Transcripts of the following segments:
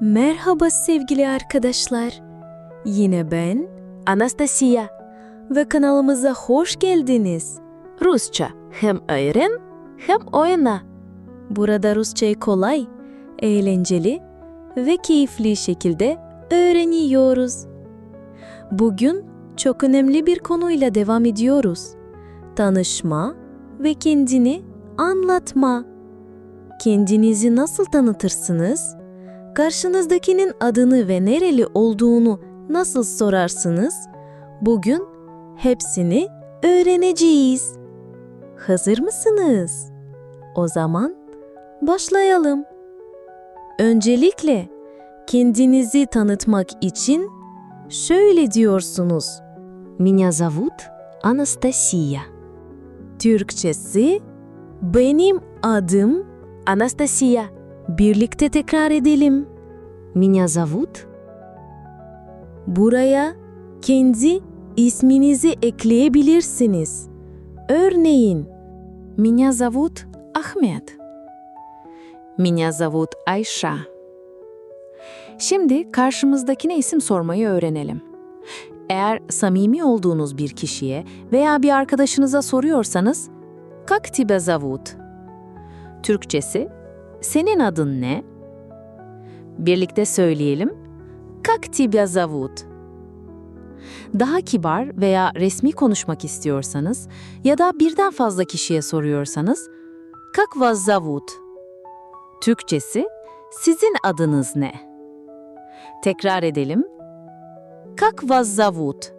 Merhaba sevgili arkadaşlar. Yine ben Anastasia. ve kanalımıza hoş geldiniz. Rusça hem öğren hem oyna. Burada Rusçayı kolay, eğlenceli ve keyifli şekilde öğreniyoruz. Bugün çok önemli bir konuyla devam ediyoruz. Tanışma ve kendini anlatma. Kendinizi nasıl tanıtırsınız? Karşınızdakinin adını ve nereli olduğunu nasıl sorarsınız? Bugün hepsini öğreneceğiz. Hazır mısınız? O zaman başlayalım. Öncelikle kendinizi tanıtmak için şöyle diyorsunuz. Меня зовут Анастасия. Türkçesi benim adım Анастасия. birlikte tekrar edelim. Меня зовут Buraya kendi isminizi ekleyebilirsiniz. Örneğin Меня зовут Ahmet. Меня зовут Ayşa. Şimdi karşımızdakine isim sormayı öğrenelim. Eğer samimi olduğunuz bir kişiye veya bir arkadaşınıza soruyorsanız, Как тебя зовут? Türkçesi, senin adın ne? Birlikte söyleyelim. Как тебя зовут? Daha kibar veya resmi konuşmak istiyorsanız ya da birden fazla kişiye soruyorsanız, Как вас зовут? Türkçesi, sizin adınız ne? Tekrar edelim. Как вас зовут?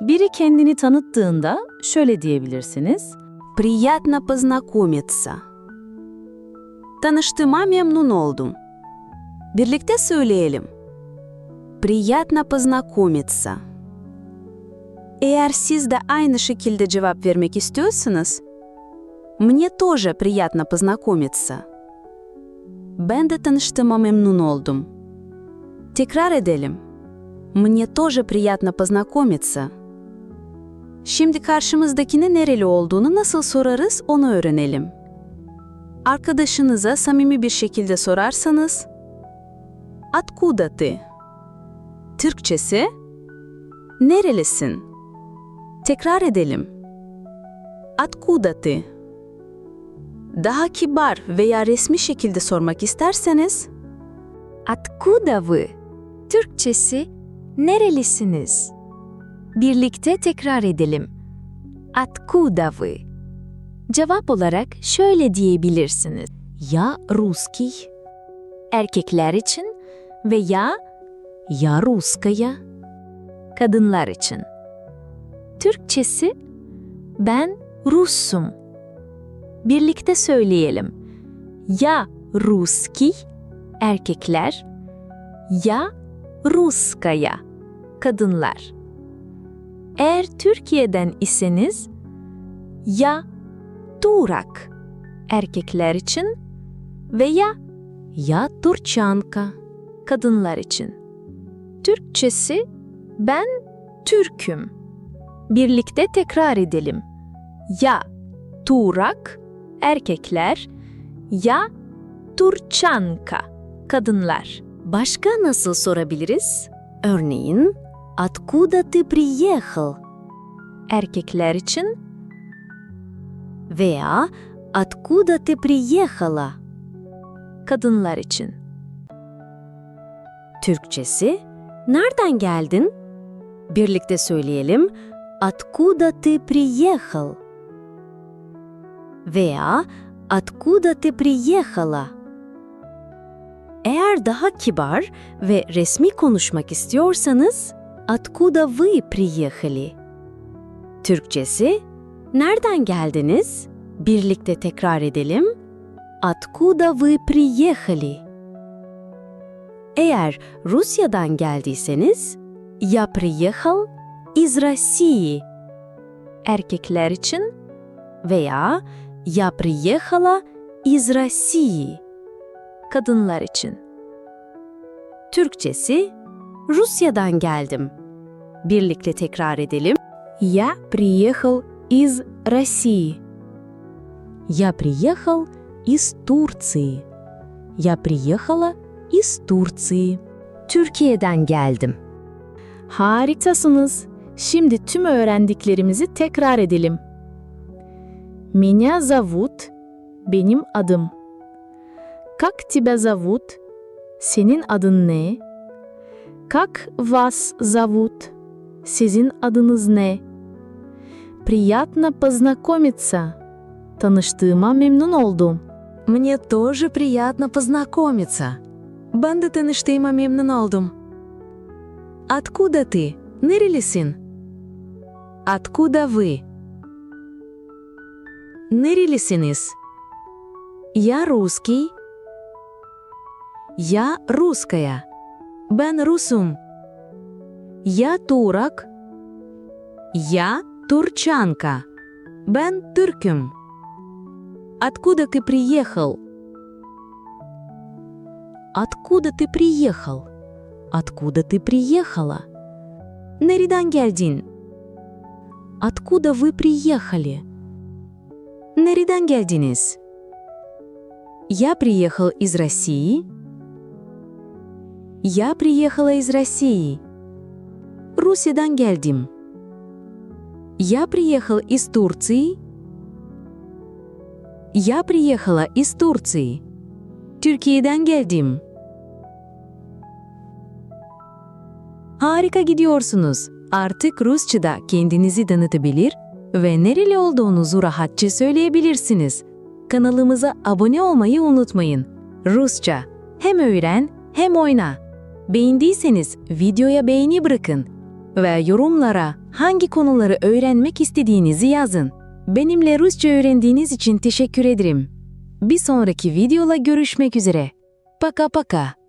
Biri kendini tanıttığında şöyle diyebilirsiniz. Приятно познакомиться. Tanıştığıma memnun oldum. Birlikte söyleyelim. Приятно познакомиться. Eğer siz de aynı şekilde cevap vermek istiyorsanız, Мне тоже приятно познакомиться. Ben de tanıştığıma memnun oldum. Tekrar edelim. Мне тоже приятно познакомиться. Şimdi karşımızdakine nereli olduğunu nasıl sorarız onu öğrenelim. Arkadaşınıza samimi bir şekilde sorarsanız, Huda. Türkçesi Nerelisin? Tekrar edelim. Atkuda ti. Daha kibar veya resmi şekilde sormak isterseniz Atkuda vı? Türkçesi Nerelisiniz? Birlikte tekrar edelim. Atkuda vı? Cevap olarak şöyle diyebilirsiniz. Ya Ruski. Erkekler için ve ya, ya Ruskaya. Kadınlar için. Türkçesi, ben Rusum. Birlikte söyleyelim. Ya Ruski, erkekler, ya Ruskaya, kadınlar. Eğer Türkiye'den iseniz, ya Durak, erkekler için veya ya Turçanka kadınlar için. Türkçesi ben Türk'üm. Birlikte tekrar edelim. Ya Turak erkekler ya Turçanka kadınlar. Başka nasıl sorabiliriz? Örneğin, откуда ты приехал? Erkekler için Veya откуда ты приехала? kadınlar için. Türkçesi, nereden geldin? Birlikte söyleyelim, откуда ты приехал? Veya откуда ты приехала? Eğer daha kibar ve resmi konuşmak istiyorsanız, откуда вы приехали? Türkçesi, nereden geldiniz? Birlikte tekrar edelim, откуда вы приехали? Eğer Rusya'dan geldiyseniz, я приехал из России Erkekler için veya я приехала из России. kadınlar için. Türkçesi, Rusya'dan geldim. Birlikte tekrar edelim. Я приехал из России. Я приехал из Турции. Я приехала из Турции. Türkiye'den geldim. Harikasınız. Şimdi tüm öğrendiklerimizi tekrar edelim. Меня зовут, benim adım. Как тебя зовут? Senin adın ne? Как вас зовут? Sizin adınız ne? Приятно познакомиться. Tanıştığıma memnun oldum. Мне тоже приятно познакомиться. Tanıştığıma memnun oldum. Откуда ты? Nerelisin? Откуда вы? Nerelisiniz? Я русский. Я русская. Ben Rusum. Я турок. Я турчанка. Ben Türk'üm. Откуда ты приехал? Откуда ты приехал? Откуда ты приехала? Nereden geldin? Откуда вы приехали? Nereden geldiniz? Я приехал из России. Я приехала из России. Rusya'dan geldim. Я приехал из Турции. Я приехала из Турции. Türkiye'den geldim. Harika gidiyorsunuz. Artık Rusça'da kendinizi tanıtabilir ve nereli olduğunuzu rahatça söyleyebilirsiniz. Kanalımıza abone olmayı unutmayın. Rusça hem öğren hem oyna. Beğendiyseniz videoya beğeni bırakın ve yorumlara hangi konuları öğrenmek istediğinizi yazın. Benimle Rusça öğrendiğiniz için teşekkür ederim. Bir sonraki videola görüşmek üzere. Paka paka.